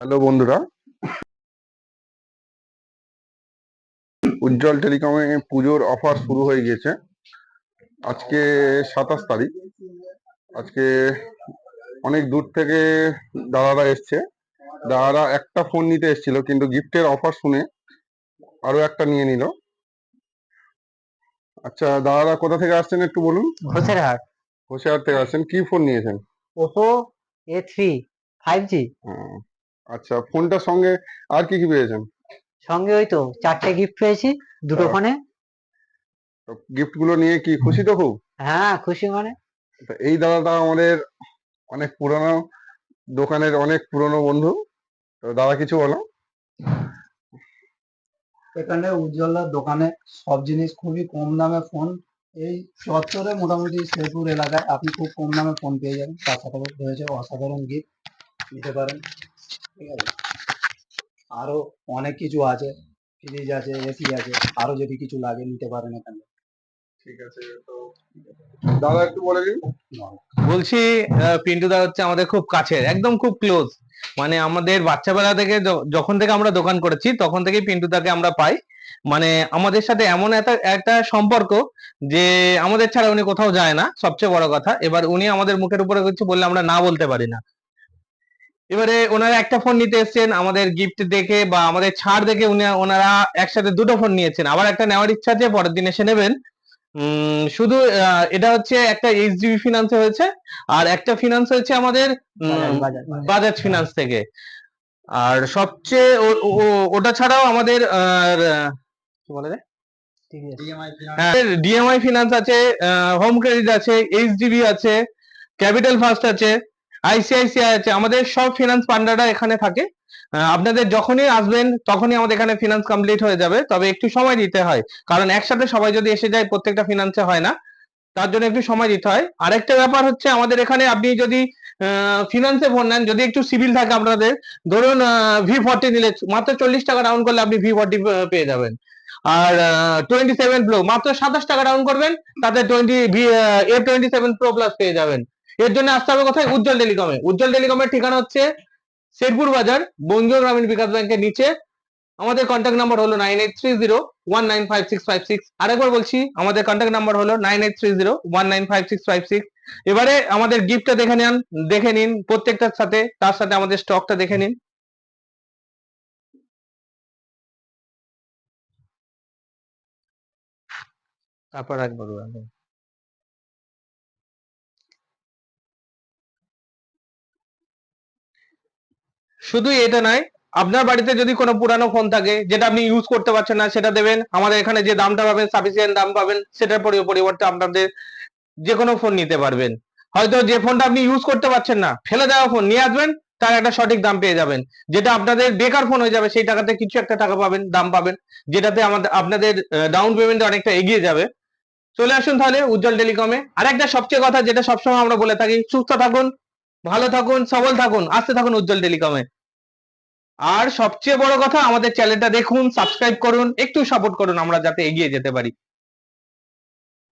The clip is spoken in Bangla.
হ্যালো বন্ধুরা। উজ্জ্বল টেলিকমে পুজোর অফার শুরু হয়ে গিয়েছে। আজকে সাতাশ তারিখ। আজকে অনেক দূর থেকে দাদারা এসছে। দাদারা একটা ফোন নিতে এসেছিল কিন্তু গিফটের অফার শুনে আরও একটা নিয়ে নিল। আচ্ছা দাদারা কোথা থেকে আসছেন একটু বলুন? ঘোষেরহাট। হোশিয়ার থেকে আসছেন। কি ফোন নিয়েছেন? Oppo A three five G আচ্ছা ফোনটার সঙ্গে আর কি কি পেয়েছেন? সঙ্গে ওই তো চারটে গিফট পেয়েছি দুটো হ্যাঁ। ফোনে। গিফটগুলো নিয়ে কি খুশি তো খুব? হ্যাঁ খুশি মানে। তা এই দাদাটা আমাদের অনেক পুরানো দোকানের অনেক পুরনো বন্ধু। তো দাদা কিছু বলো? এখানে উজ্জ্বলার দোকানে সব জিনিস খুবই কম দামে ফোন। এই চত্বরে মোটামুটি শেরপুর এলাকায় আপনি খুব কম দামে ফোন পেয়ে যাবেন। তার সাথে রয়েছে অসাধারণ গিফট নিতে পারেন। ঠিক আছে? আরও অনেক কিছু আছে ফ্রিজ আছে এসি আছে আরও যদি কিছু লাগে নিতে পারেন এখানে। ঠিক আছে তো দাদা একটু বলে দিন। বলছি আহ, পিন্টুদা হচ্ছে আমাদের খুব কাছের একদম খুব ক্লোজ মানে আমাদের বাচ্চাবেলা থেকে যখন থেকে আমরা দোকান করেছি তখন থেকেই পিন্টুদাকে আমরা পাই। মানে আমাদের সাথে এমন একটা একটা সম্পর্ক যে আমাদের ছাড়া উনি কোথাও যায় না সবচেয়ে বড় কথা। এবার উনি আমাদের মুখের উপরে কিছু বললে আমরা না বলতে পারি না। এবারে ওনারা একটা ফোন নিতে এসেছেন আমাদের গিফট দেখে বা আমাদের ছাড় দেখে উনি ওনারা একসাথে দুটো ফোন নিয়েছেন। আবার একটা নেওয়ার ইচ্ছা আছে পরের দিন এসে নেবেন। শুধু এটা হচ্ছে একটা এইচডিবি ফিনান্সে হয়েছে আর একটা ফিনান্স হয়েছে আমাদের বাজাজ, ফিনান্স থেকে। আর সবচেয়ে ও- ও- ওটা ছাড়াও আমাদের কি বলে ডিএমআই ফিনান্স আছে হোম ক্রেডিট আছে এইচডিবি আছে ক্যাপিটাল ফার্স্ট আছে। আইসিআইসিআই আছে। আমাদের সব ফিনান্স পান্ডারা এখানে থাকে। আপনাদের যখনই আসবেন, তখনই আমাদের এখানে ফিনান্স কমপ্লিট হয়ে যাবে। তবে একটু সময় দিতে হয়। কারণ একসাথে সবাই যদি এসে যায়, প্রত্যেকটা ফিনান্সে হয় না। তার জন্য একটু সময় দিতে হয়। আরেকটা ব্যাপার হচ্ছে, আমাদের এখানে আপনি যদি ফিনান্সে ফোন নেন, যদি একটু সিভিল থাকে আপনাদের, ধরুন ভি ফর্টি নিলে মাত্র চল্লিশ টাকা ডাউন করলে আপনি ভি ফর্টি পেয়ে যাবেন। আর টোয়েন্টি সেভেন প্রো মাত্র সাতাশ টাকা ডাউন করবেন, তাতে twenty V A twenty seven pro plus পেয়ে যাবেন। এর জন্য আসতে হবে কোথায়? উজ্জ্বল টেলিকমে। উজ্জ্বল টেলিকমের ঠিকানা হচ্ছে শেরপুর বাজার, বঙ্গীয় গ্রামীণ বিকাশ ব্যাংকের নিচে। আমাদের কন্ট্যাক্ট নাম্বার হলো nine eight three zero one nine five six five six আরেকবার বলছি, আমাদের কন্ট্যাক্ট নাম্বার হলো nine eight three zero one nine five six five six এবারে আমাদের গিফটটা দেখে নেন, দেখে নিন প্রত্যেকটার সাথে, তার সাথে আমাদের স্টকটা দেখে নিন। তারপর একবার শুধু এটা নয়, আপনার বাড়িতে যদি কোনো পুরানো ফোন থাকে, যেটা আপনি ইউজ করতে পারছেন না, সেটা দেবেন। আমাদের এখানে যে দামটা পাবেন সাফিসিয়েন্ট দাম পাবেন, সেটার পরি- পরিবর্তে আপনাদের যে কোনো ফোন নিতে পারবেন। হয়তো যে ফোনটা আপনি ইউজ করতে পারছেন না, ফেলে দেওয়া ফোন নিয়ে আসবেন, তার একটা সঠিক দাম পেয়ে যাবেন। যেটা আপনাদের বেকার ফোন হয়ে যাবে, সেই টাকাতে কিছু একটা টাকা পাবেন, দাম পাবেন, যেটাতে আমাদের আপনাদের ডাউন পেমেন্ট অনেকটা এগিয়ে যাবে। চলে আসুন তাহলে উজ্জ্বল টেলিকমে আর একটা সবচেয়ে কথা যেটা সবসময় আমরা বলে থাকি, সুস্থ থাকুন ভালো থাকুন, সবল থাকুন, আসতে থাকুন উজ্জ্বল টেলিকমে আর সবচেয়ে বড় কথা, আমাদের চ্যানেলটা দেখুন সাবস্ক্রাইব করুন, একটু সাপোর্ট করুন, আমরা যাতে এগিয়ে যেতে পারি।